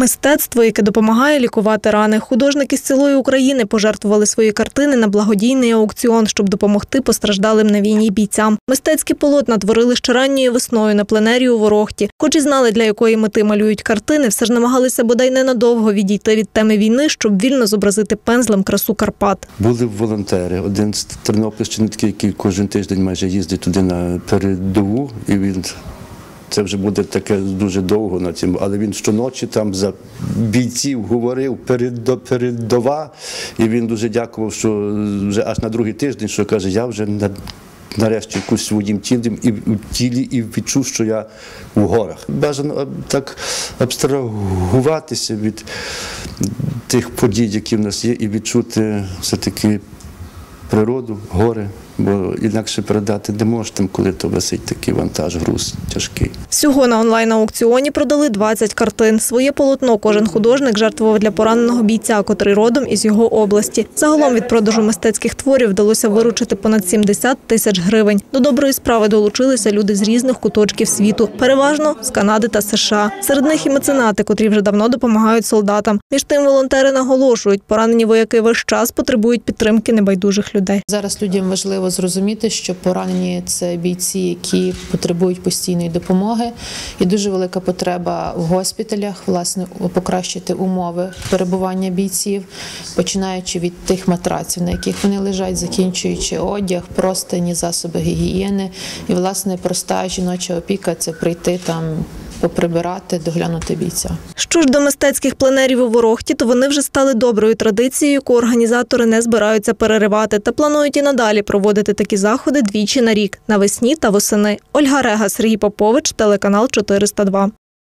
Мистецтво, яке допомагає лікувати рани. Художники з цілої України пожертвували свої картини на благодійний аукціон, щоб допомогти постраждалим на війні бійцям. Мистецькі полотна творили ще ранньою весною на пленері у Ворохті. Хоч і знали, для якої мети малюють картини, все ж намагалися бодай ненадовго відійти від теми війни, щоб вільно зобразити пензлем красу Карпат. Були волонтери. Один з Тернопільщини, який кожен тиждень майже їздить туди на передову, і він. Це вже буде таке дуже довго на цьому, але він щоночі там за бійців говорив передо- передова, і він дуже дякував, що вже аж на другий тиждень, що каже, я вже на, нарешті якусь своїм тілом і в тілі і відчув, що я в горах. Бажано так абстрагуватися від тих подій, які в нас є, і відчути все-таки природу, гори, бо інакше передати не можеш там, коли то висить такий вантаж, груз тяжкий. Всього на онлайн-аукціоні продали 20 картин. Своє полотно кожен художник жертвував для пораненого бійця, котрий родом із його області. Загалом від продажу мистецьких творів вдалося виручити понад 70 тисяч гривень. До доброї справи долучилися люди з різних куточків світу, переважно з Канади та США. Серед них і меценати, котрі вже давно допомагають солдатам. Між тим волонтери наголошують, поранені вояки весь час потребують підтримки небайдужих людей. Зараз людям зрозуміти, що поранені це бійці, які потребують постійної допомоги. І дуже велика потреба в госпіталях, власне, покращити умови перебування бійців, починаючи від тих матраців, на яких вони лежать, закінчуючи одяг, простині, засоби гігієни. І, власне, проста жіноча опіка це прийти там. Поприбирати, доглянути бійця. Що ж до мистецьких пленерів у Ворохті, то вони вже стали доброю традицією, яку організатори не збираються переривати та планують і надалі проводити такі заходи двічі на рік навесні та восени. Ольга Рега, Сергій Попович, телеканал 402.